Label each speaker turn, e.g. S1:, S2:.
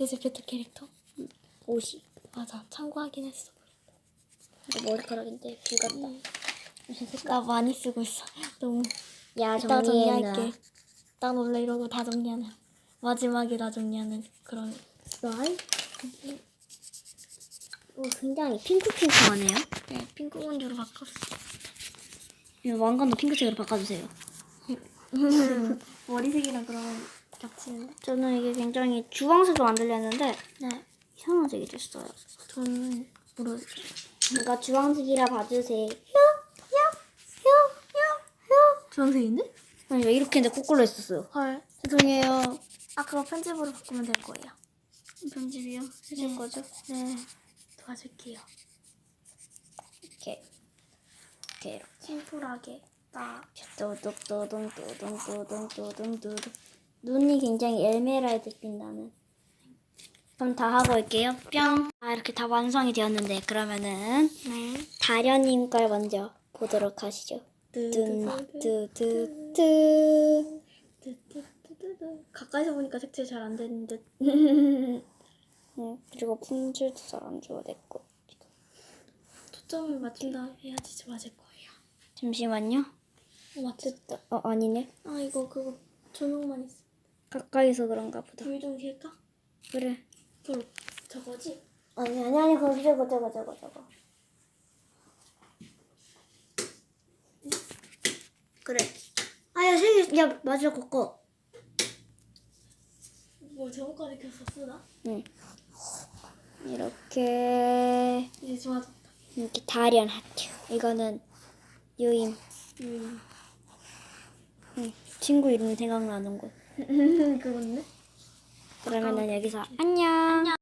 S1: 데즈페트 캐릭터?
S2: 옷이.
S1: 맞아. 참고하긴 했어.
S2: 근데 머리카락인데 비 같다. 색깔?
S1: 나 많이 쓰고 있어. 너무.
S2: 야
S1: 이따
S2: 정리해놔.
S1: 정리할게. 난 원래 이러고 다 정리하는. 마지막에 다 정리하는 그런.
S2: 라이? 오 굉장히 핑크핑크하네요.
S1: 네, 핑크 공주로 바꿨어.
S2: 이 왕관도 핑크색으로 바꿔주세요.
S1: 머리색이랑 그러면 겹치는데?
S2: 저는 이게 굉장히 주황색으로 만들려는데
S1: 네.
S2: 이상한 색이 됐어요.
S1: 저는 모르.
S2: 그러니까 주황색이라 봐주세요.
S1: 주황색인데?
S2: 아니 왜 이렇게 했는데 거꾸로 했었어요.
S1: 헐. 죄송해요. 아 그거 편집으로 바꾸면 될 거예요.
S2: 편집이요? 해줄
S1: 네.
S2: 거죠?
S1: 네. 도와줄게요.
S2: 이렇게 이렇게 이렇게.
S1: 심플하게 딱.
S2: 또또또동또동또동또동또동 눈이 굉장히 에메랄드 빛 나는. 그럼 다 하고 올게요. 뿅. 아 이렇게 다 완성이 되었는데 그러면은
S1: 네.
S2: 다련님 걸 먼저 보도록 하시죠.
S1: 뚠뚜뚜뚜. 가까이서 보니까 색칠 잘 안 되는 듯.
S2: 응, 그리고 품질도 잘 안 좋아됐고.
S1: 초점을 맞춘다 해야지 좀 맞을 거예요.
S2: 잠시만요.
S1: 어, 맞췄.
S2: 됐다. 어 아니네.
S1: 아 이거 그거 조명만 있어.
S2: 가까이서 그런가 보다.
S1: 불좀 켤까?
S2: 그래.
S1: 불 저거지?
S2: 아니 아니 아니 거기 저거 저거 저거 저거. 그래. 아야 생일 야 맞아 그거.
S1: 뭐 저거까지 켰었어 나?
S2: 응. 이렇게
S1: 이제 좋아졌다.
S2: 이렇게 다련 하트. 이거는 유임.
S1: 음.
S2: 응. 친구 이름이 생각나는 곳.
S1: 그건데?
S2: 그러면 은 여기서 안녕.